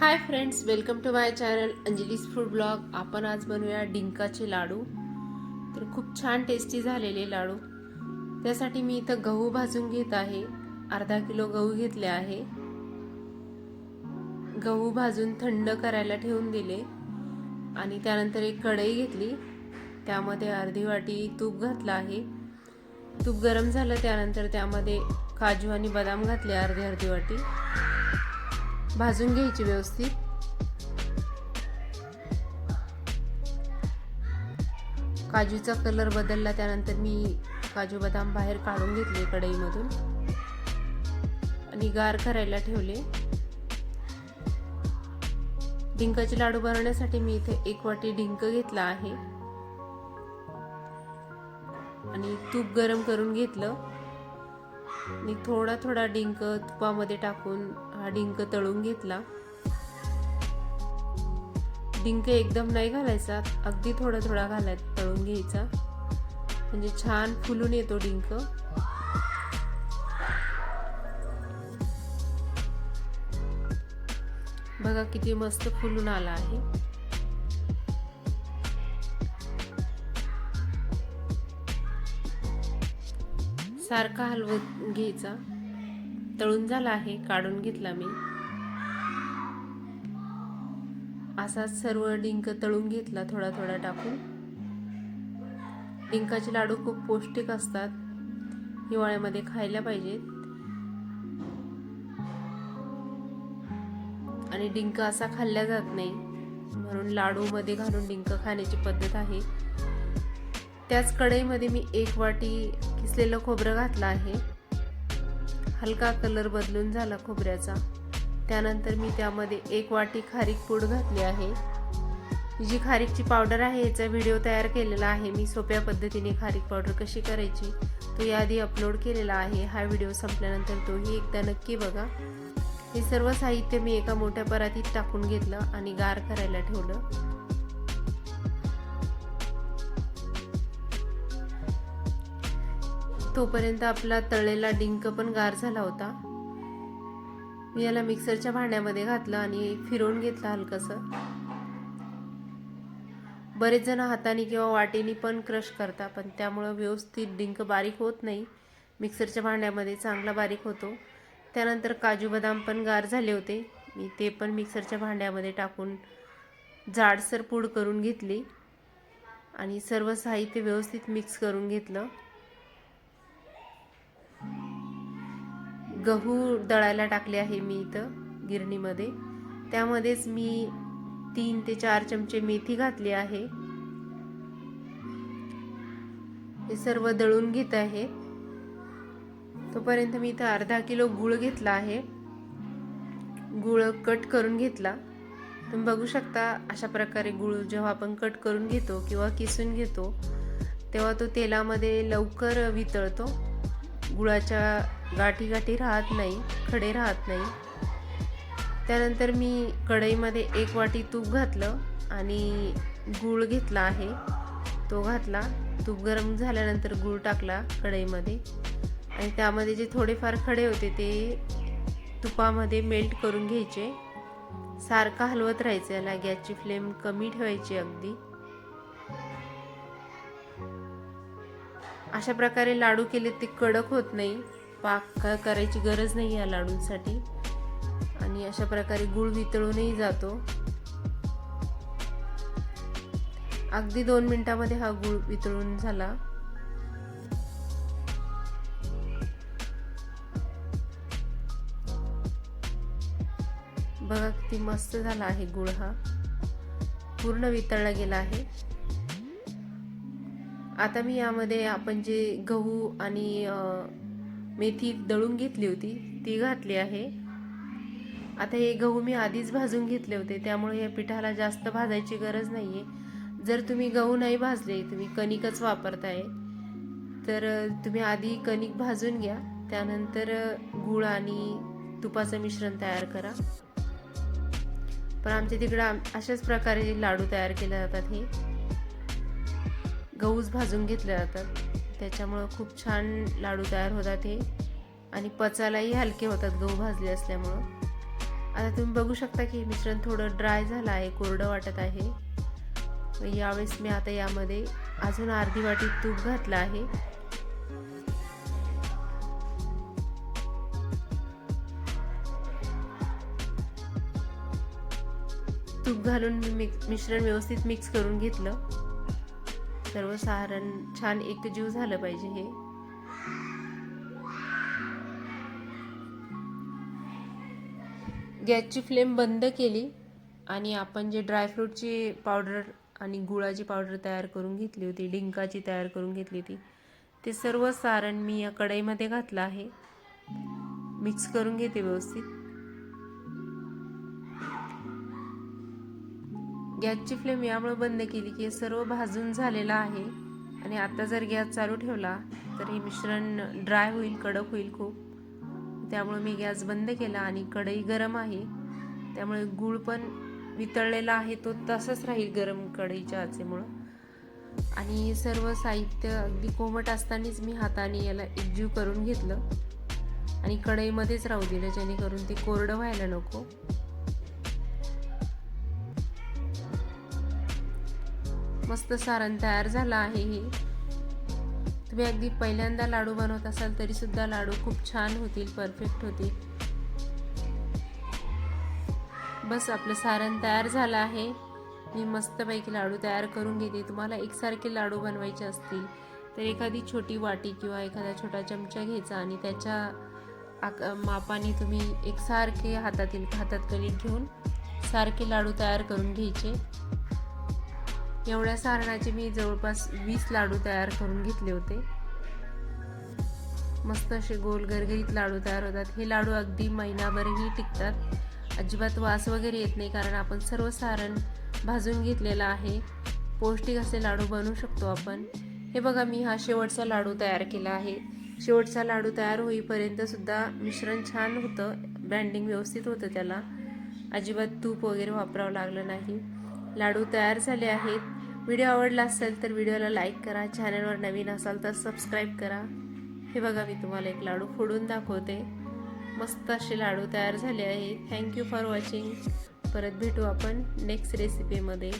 Hi friends welcome to my channel Anjali's food blog आपण आज बनवूया डिंकाचे लाडू. तर खूप छान टेस्टी झालेले लाडू. त्यासाठी मी इथं गहू भाजून घेत आहे. अर्धा किलो गहू घेतले आहे. गहू भाजून थंड करायला ठेवून दिले. आणि त्यानंतर एक कढई घेतली. त्यामध्ये अर्धी वाटी तूप घातलं आहे. तूप गरम झालं त्यानंतर त्यामध्ये काजू आणि बदाम घातले अर्धी अर्धी वाटी. भाजून घ्यायची व्यवस्थित. काजूचा कलर बदलला त्यानंतर मी काजू बदाम बाहेर काढून घेतले कढईमधून. आणि गार करायला ठेवले. डिंकाचे लाडू बनवण्यासाठी मी इथे एक वाटी डिंक घेतला आहे. आणि तूप गरम करून घेतलं. आणि थोडा थोडा डिंक तुपामध्ये टाकून हा डिंक तळून घेतला. डिंक एकदम नाही घालायचा अगदी थोडा थोडा घालाय तळून घ्यायचा. म्हणजे छान फुलून येतो डिंक. बघा किती मस्त फुलून आला आहे. सारखा हलवत घ्यायचा. तळून झाला आहे काढून घेतला मी. असाच सर्व डिंक तळून घेतला थोडा थोडा टाकून. डिंकाचे लाडू खूप पौष्टिक असतात हिवाळ्यामध्ये खायला पाहिजेत. आणि डिंक असा खाल्ला जात नाही म्हणून लाडूमध्ये घालून डिंक खाण्याची पद्धत आहे. त्याच कढईमध्ये मी एक वाटी किसलेलं खोबरं घातलं आहे. हलका कलर बदलून झाला खोबऱ्याचा. त्यानंतर मी त्यामध्ये एक वाटी खारीक पूड घातली आहे. जी खारीकची पावडर आहे याचा व्हिडिओ तयार केलेला आहे. मी सोप्या पद्धतीने खारीक पावडर कशी करायची तो याआधी अपलोड केलेला आहे. हा व्हिडिओ संपल्यानंतर तोही एकदा नक्की बघा. हे सर्व साहित्य मी एका मोठ्या परातीत टाकून घेतलं आणि गार करायला ठेवलं. तोपर्यंत आपला तळलेला डिंक पण गार झाला होता. मी याला मिक्सरच्या भांड्यामध्ये घातलं आणि फिरवून घेतलं हलकंसं. बरेच जण हाताने किंवा वाटेने पण क्रश करता पण त्यामुळं व्यवस्थित डिंक बारीक होत नाही. मिक्सरच्या भांड्यामध्ये चांगला बारीक होतो. त्यानंतर काजू बदाम पण गार झाले होते. मी ते पण मिक्सरच्या भांड्यामध्ये टाकून जाडसर पूड करून घेतली आणि सर्व साहित्य व्यवस्थित मिक्स करून घेतलं. गहू दळायला टाकले आहे मी इथं गिरणीमध्ये. त्यामध्येच मी तीन ते चार चमचे मेथी घातली आहे. हे सर्व दळून घेत आहे. तोपर्यंत मी इथं अर्धा किलो गुळ घेतला आहे. गुळ कट करून घेतला. तुम्ही बघू शकता अशा प्रकारे गुळ जेव्हा आपण कट करून घेतो किंवा किसून घेतो तेव्हा तो तेलामध्ये लवकर वितळतो. गुळाच्या गाठी गाठी राहत नाही खडे राहत नाही. त्यानंतर मी कढईमध्ये एक वाटी तूप घातलं आणि गूळ घेतला आहे. तो घातला. तूप गरम झाल्यानंतर गूळ टाकला कढईमध्ये. आणि त्यामध्ये जे थोडेफार खडे होते ते तुपामध्ये मेल्ट करून घ्यायचे. सारखा हलवत राहायचं याला. गॅसची फ्लेम कमी ठेवायची अगदी. अशा प्रकारे लाडू केले ते कडक होत नाही. पाक करायची गरज नाही या लाडूंसाठी. आणि अशा प्रकारे गुळ वितळूनही जातो. अगदी दोन मिनिटामध्ये हा गुळ वितळून झाला. बघा किती मस्त झाला आहे गुळ हा. पूर्ण वितळला गेला आहे. आता मी यामध्ये आपण जे गहू आणि मेथी दळून घेतली होती ती घातली आहे. आता हे गहू मी आधीच भाजून घेतले होते त्यामुळे या पिठाला जास्त भाजायची गरज नाही आहे जर तुम्ही गहू नाही भाजले तुम्ही कणिकच वापरताय तर तुम्ही आधी कणिक भाजून घ्या त्यानंतर गूळ आणि तुपाचं मिश्रण तयार करा. पण आमच्या तिकडं अशाच प्रकारे लाडू तयार केले जातात हे गहूच भाजून घेतले जातात. त्याच्यामुळं खूप छान लाडू तयार होतात हे. आणि पचायलाही हलके होतात गहू भाजले असल्यामुळं. आता तुम्ही बघू शकता की मिश्रण थोडं ड्राय झालं आहे कोरडं वाटत आहे. यावेळेस मी आता यामध्ये अजून अर्धी वाटी तूप घातलं आहे. तूप घालून मी मिक्स मिश्रण व्यवस्थित मिक्स करून घेतलं. सर्व सारण छान एकजीव झालं पाहिजे हे. गॅसची फ्लेम बंद केली आणि आपण जे ड्रायफ्रूटची पावडर आणि गुळाची पावडर तयार करून घेतली होती डिंकाची तयार करून घेतली होती ते सर्व सारण मी या कढईमध्ये घातलं आहे. मिक्स करून घेते व्यवस्थित. गॅसची फ्लेम यामुळे बंद केली की सर्व भाजून झालेलं आहे. आणि आता जर गॅस चालू ठेवला तर हे मिश्रण ड्राय होईल कडक होईल खूप. त्यामुळे मी गॅस बंद केला आणि कढई गरम आहे. त्यामुळे गूळ पण वितळलेला आहे तो तसंच राहील गरम कढईच्या आचेमुळं. आणि सर्व साहित्य अगदी कोमट असतानाच मी हाताने याला एकजीव करून घेतलं. आणि कढईमध्येच राहू दिलं जेणेकरून ते कोरडं व्हायला नको. मस्त सारण तयार झालं आहे हे. तुम्ही अगदी पहिल्यांदा लाडू बनवत असाल तरी सुद्धा लाडू खूप छान होतील परफेक्ट होतील. बस आपलं सारण तयार झालं आहे. मी मस्तपैकी लाडू तयार करून घेते. तुम्हाला एकसारखे लाडू बनवायचे असतील तर एखादी छोटी वाटी किंवा एखादा छोटा चमचा घ्यायचा आणि त्याच्या आक मापाने तुम्ही एकसारखे हातातील हातात कणिक घेऊन सारखे लाडू तयार करून घ्यायचे. एवढ्या सारणाचे मी जवळपास वीस लाडू तयार करून घेतले होते. मस्त असे गोल गरगरीत लाडू तयार होतात. हे लाडू अगदी महिनाभरही टिकतात. अजिबात वास वगैरे येत नाही कारण आपण सर्व सारण भाजून घेतलेलं आहे. पौष्टिक असे लाडू बनवू शकतो आपण. हे बघा मी हा शेवटचा लाडू तयार केला आहे. शेवटचा लाडू तयार होईपर्यंत सुद्धा मिश्रण छान होतं. ब्रँडिंग व्यवस्थित होतं त्याला. अजिबात तूप वगैरे वापरावं लागलं नाही. लाडू तयार झाले आहेत. व्हिडिओ आवडला असेल तर व्हिडिओला लाईक करा. चॅनलवर नवीन असाल तर सबस्क्राईब करा. हे बघा मी तुम्हाला एक लाडू फोडून दाखवते. मस्त असे लाडू तयार झाले आहेत. थँक्यू फॉर वॉचिंग परत भेटू आपण नेक्स्ट रेसिपीमध्ये